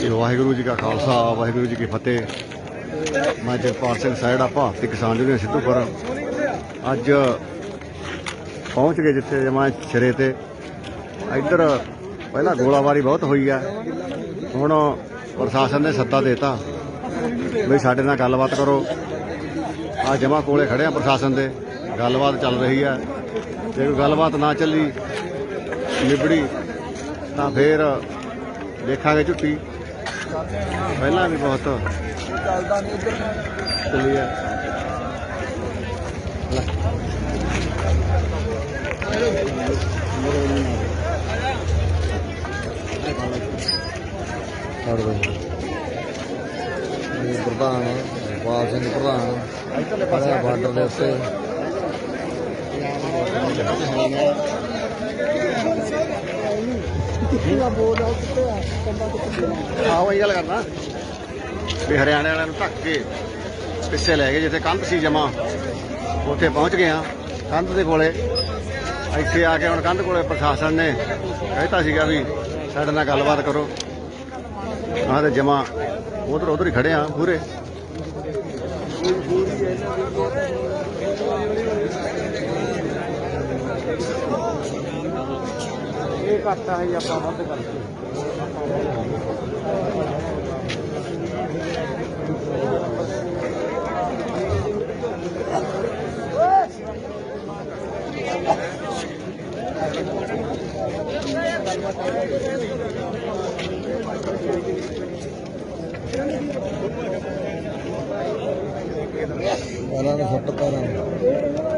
ਇਹ ਵਾਹਿਗੁਰੂ ਜੀ ਕਾ ਖਾਲਸਾ, ਵਾਹਿਗੁਰੂ ਜੀ ਕੀ ਫਤਿਹ। ਮੈਂ ਜਗਪਾਲ ਸਿੰਘ ਸਾਇੜਾ, ਭਾਰਤੀ ਕਿਸਾਨ ਯੂਨੀਅਨ ਸਿੱਧੂਪੁਰ। ਅੱਜ ਪਹੁੰਚ ਗਏ ਜਿੱਥੇ ਜਮਾ ਸਿਰੇ ਤੇ। ਇੱਧਰ ਪਹਿਲਾਂ ਗੋਲਾਬਾਰੀ ਬਹੁਤ ਹੋਈ ਆ। ਹੁਣ ਪ੍ਰਸ਼ਾਸਨ ਨੇ ਸੱਦਾ ਦੇਤਾ। ਵੀ ਸਾਡੇ ਨਾਲ ਗੱਲਬਾਤ ਕਰੋ। ਆ ਜਮਾ ਕੋਲੇ ਖੜੇ ਆ ਪ੍ਰਸ਼ਾਸਨ ਦੇ। ਗੱਲਬਾਤ ਚੱਲ ਰਹੀ ਆ। ਜੇ ਕੋਈ ਗੱਲਬਾਤ ਨਾ ਚੱਲੀ, ਨਿਬੜੀ, ਤਾਂ ਫੇਰ ਦੇਖਾਂਗੇ ਝੁੱਟੀ। ਪਹਿਲਾਂ ਵੀ ਬਹੁਤ। ਚੱਲੀ ਆ ਛੱਡ ਦੋ ਇਹ ਪ੍ਰਧਾਨ ਪਾਲ ਸਿੰਘ ਪ੍ਰਧਾਨ। ਇੱਧਰਲੇ ਪਾਸੇ ਬਾਰਡਰ ਦੇ ਉੱਤੇ। ਆਹੋ ਇਹ ਗੱਲ ਕਰਨਾ। ਵੀ ਹਰਿਆਣੇ ਵਾਲਿਆਂ ਨੂੰ ਧੱਕ ਕੇ ਪਿੱਛੇ ਲੈ ਗਏ, ਜਿੱਥੇ ਕੰਧ ਸੀ ਜਮਾ ਉੱਥੇ ਪਹੁੰਚ ਗਏ ਆ ਕੰਧ ਦੇ ਕੋਲੇ। ਇੱਥੇ ਆ ਕੇ ਹੁਣ ਕੰਧ ਕੋਲੇ ਪ੍ਰਸ਼ਾਸਨ ਨੇ ਕਹਿਤਾ ਸੀਗਾ ਵੀ ਸਾਡੇ ਨਾਲ ਗੱਲਬਾਤ ਕਰੋ। ਆਹ ਤੇ ਜਮਾ ਉਧਰ ਉਧਰ ਹੀ ਖੜੇ ਆ ਪੂਰੇ। ਇਹ ਘੱਟ ਹੈ ਆਪਾਂ ਵੱਧ ਕਰਦੇ ਪੈਰਾਂ ਨੂੰ ਫੁੱਟ